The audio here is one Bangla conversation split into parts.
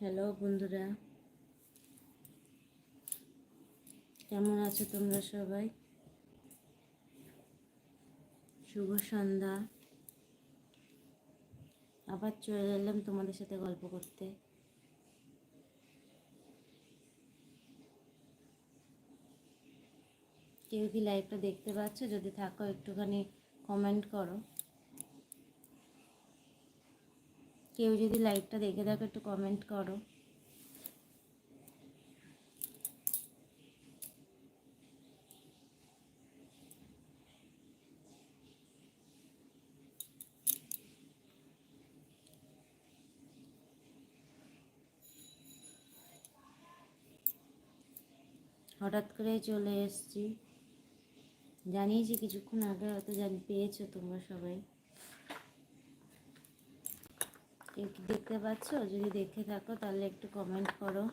হ্যালো বন্ধুরা। কেমন আছো তোমরা সবাই? শুভ সন্ধ্যা। আবার চলে এলাম তোমাদের সাথে গল্প করতে। কেউ কি লাইভটা দেখতে পাচ্ছ? যদি থাকো, একটুখানি কমেন্ট করো। কেউ যদি লাইভটা দেখে থাকো একটু কমেন্ট করো। হঠাৎ করে চলে এসেছি। জানিয়েছি কিছুক্ষণ আগে, হয়তো জানি, পেয়েছ তোমরা সবাই কেউ কি দেখতে পাচ্ছ? যদি দেখে থাকো তাহলে একটু কমেন্ট করো।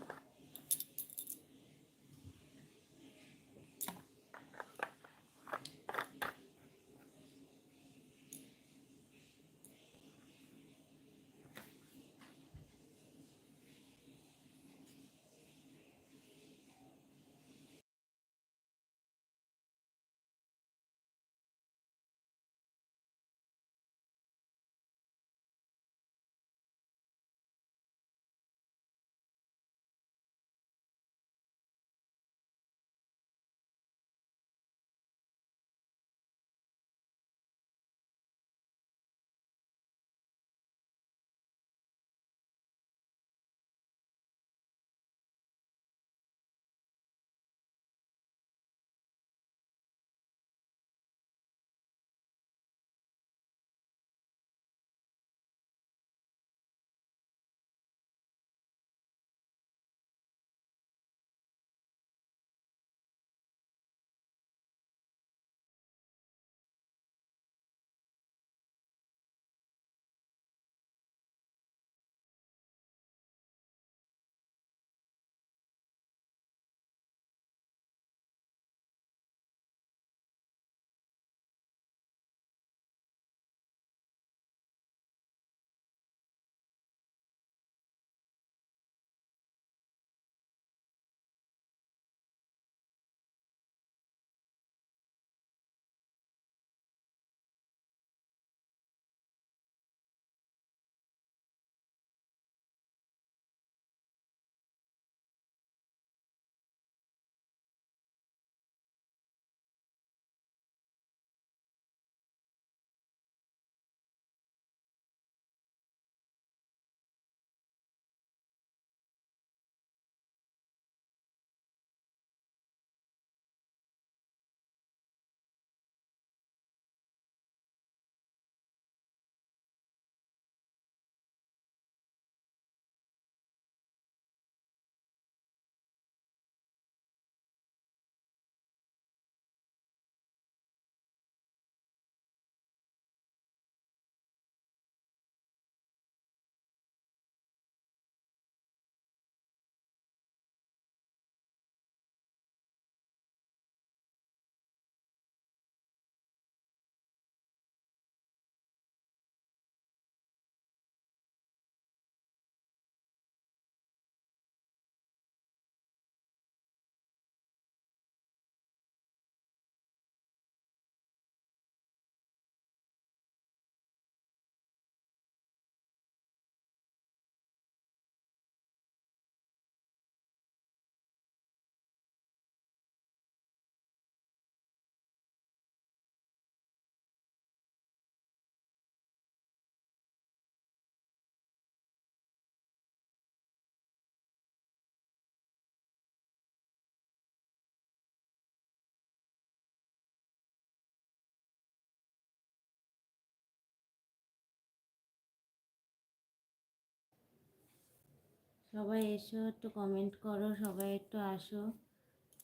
সবাই এসো, একটু কমেন্ট করো, সবাই একটু আসো।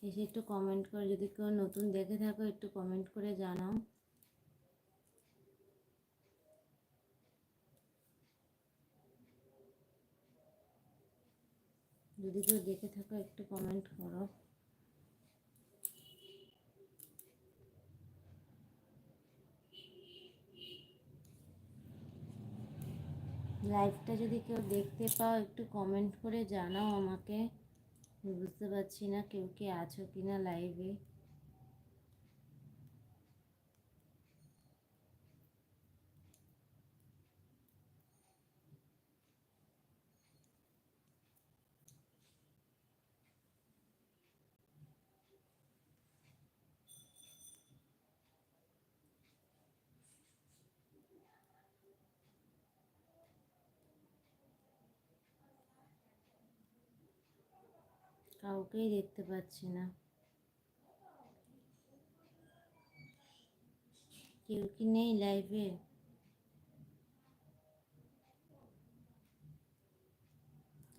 এসে একটু কমেন্ট করো, যদি কেউ নতুন দেখে থাকো, একটু কমেন্ট করে জানাও। যদি কেউ দেখে থাকো, একটু কমেন্ট করো। লাইভটা যদি কেউ দেখতে পাও, একটু কমেন্ট করে জানাও আমাকে। বুঝতে পারছি না কেউ কে আছো কি না লাইভে কাউকেই দেখতে পাচ্ছি না। কেউ কি নেই লাইভে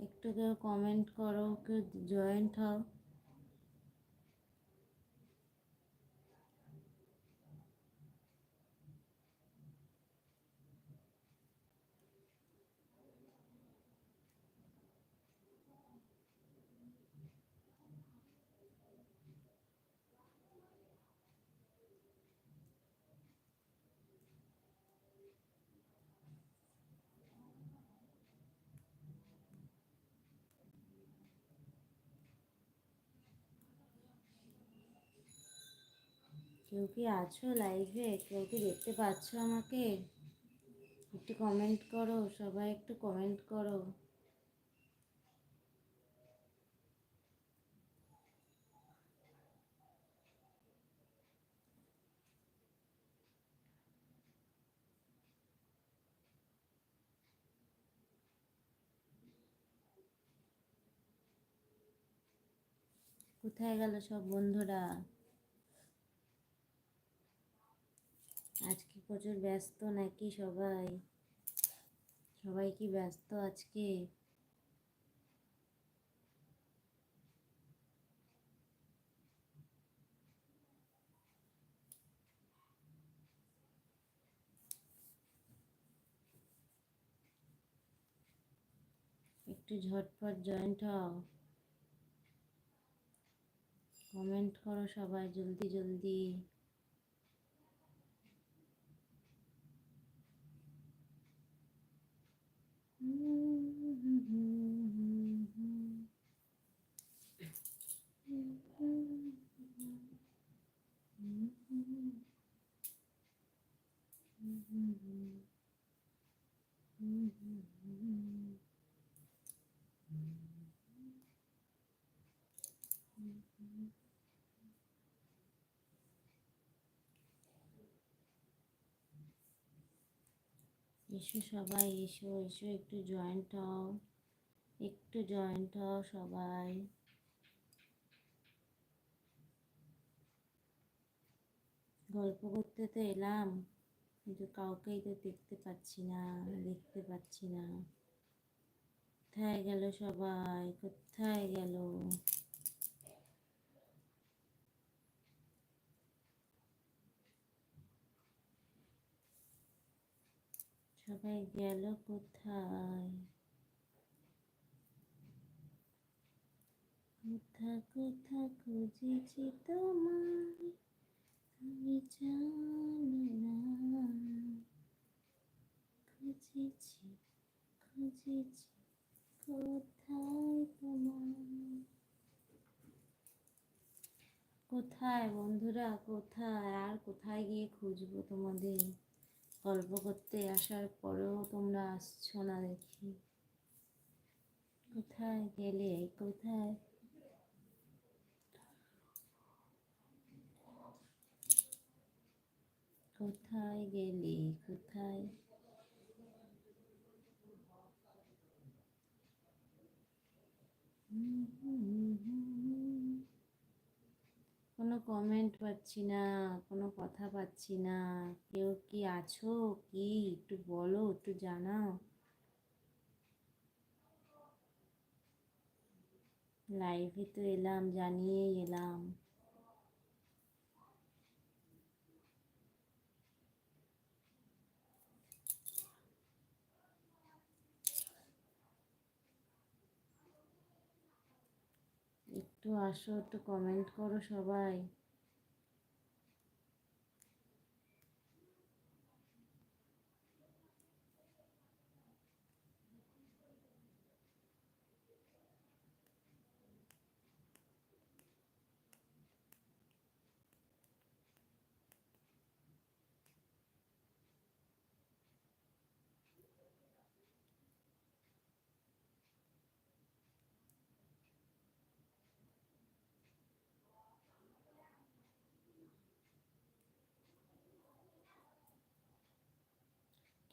একটু কেউ কমেন্ট করো, কেউ জয়েন্ট হও। কেউ কি আছো লাইভে কেউ কি দেখতে পাচ্ছ আমাকে? একটু কমেন্ট করো, সবাই একটু কমেন্ট করো। কোথায় গেল সব বন্ধুরা আজকে প্রচুর ব্যস্ত নাকি সবাই? সবাই কি ব্যস্ত আজকে? একটু ঝটপট জয়েন্ট হও। কমেন্ট করো সবাই জলদি জলদি। Mm-hmm. এসো সবাই এসো এসো, একটু জয়েন্ট হও, একটু জয়েন্ট হও সবাই। গল্প করতে তো এলাম, কিন্তু কাউকেই তো দেখতে পাচ্ছি না, দেখতে পাচ্ছি না। কোথায় গেল সবাই? কোথায় গেল? সবাই গেল কোথায়? কোথা কোথা খুঁজেছি তোমায়? তুমি জানো না। খুঁজেছি খুঁজেছি কোথায় তোমায়? কোথায় বন্ধুরা? কোথায়? আর কোথায় গিয়ে খুঁজবো তোমাদের? গল্প করতে আসার পরেও তোমরা আসছো না দেখি। কোথায় গেলে? কোথায়? কোথায় গেলে? কোথায়? কোনো কমেন্ট পাচ্ছি না, কোনো কথা পাচ্ছি না। কেউ কি আছো? কি? একটু বলো, একটু জানাও। লাইভে তো এলাম জানিয়ে এলাম। একটু আসো একটু কমেন্ট করো সবাই।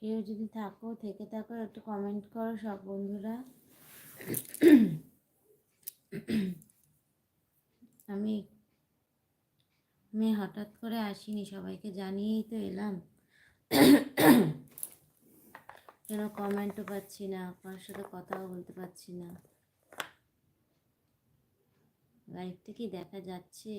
কেউ যদি থাকো, থেকে থাকো, একটু কমেন্ট করো সব বন্ধুরা। আমি আমি হঠাৎ করে আসিনি, সবাইকে জানিয়েই তো এলাম। কেন কমেন্টও পাচ্ছি না, কারোর সাথে কথাও বলতে পারছি না। লাইভটা কি দেখা যাচ্ছে?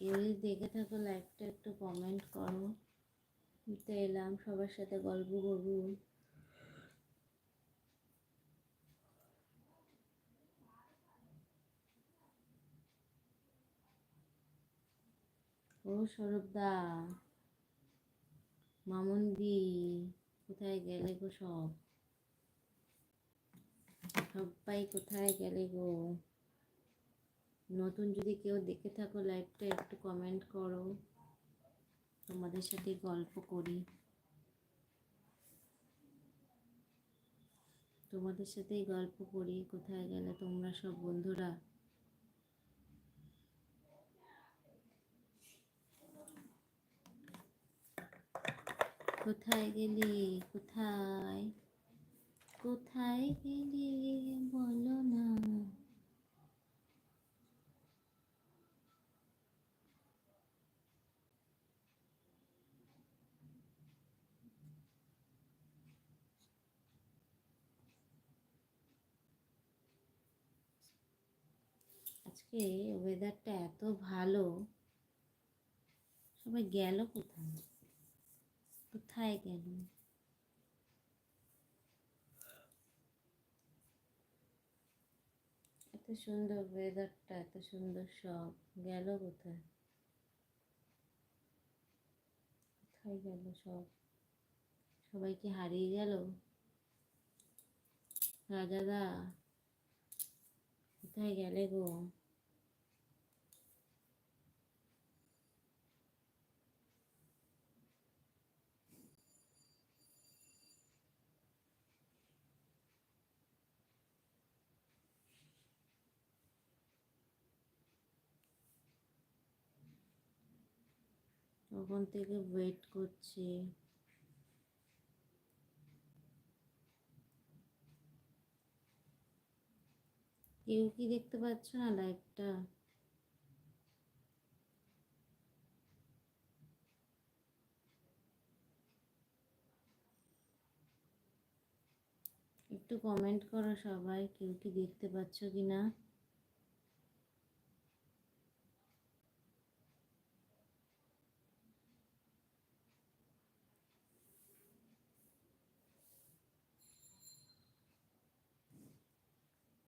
কেউ যদি দেখে থাকো লাইভটা একটু কমেন্ট করো। তো এলাম, সবার সাথে গল্প করব। ও সৌরভদা মামুনদি কোথায় গেলে গো সব? সবাই কোথায় গেলে গো? নতুন যদি কেউ দেখে থাকো লাইভটা, একটু কমেন্ট করো। তোমাদের সাথে গল্প করি। তোমাদের সাথেই গল্প করি, কোথায় গেলে তোমরা সব বন্ধুরা। কোথায় গেলি? কোথায়? কোথায় গেলি বলো না আজকে ওয়েদারটা এত ভালো, সবাই গেল কোথায়? কোথায় গেল? এত সুন্দর ওয়েদারটা এত সুন্দর সব, গেল কোথায়? কোথায় গেল সব? সবাই কি হারিয়ে গেল? রাজাদা, কোথায় গেলে গো? তখন থেকে ওয়েট করছি? কেউ কি দেখতে পাচ্ছ না লাইভটা একটু কমেন্ট করো সবাই, কেউ কি দেখতে পাচ্ছ কি না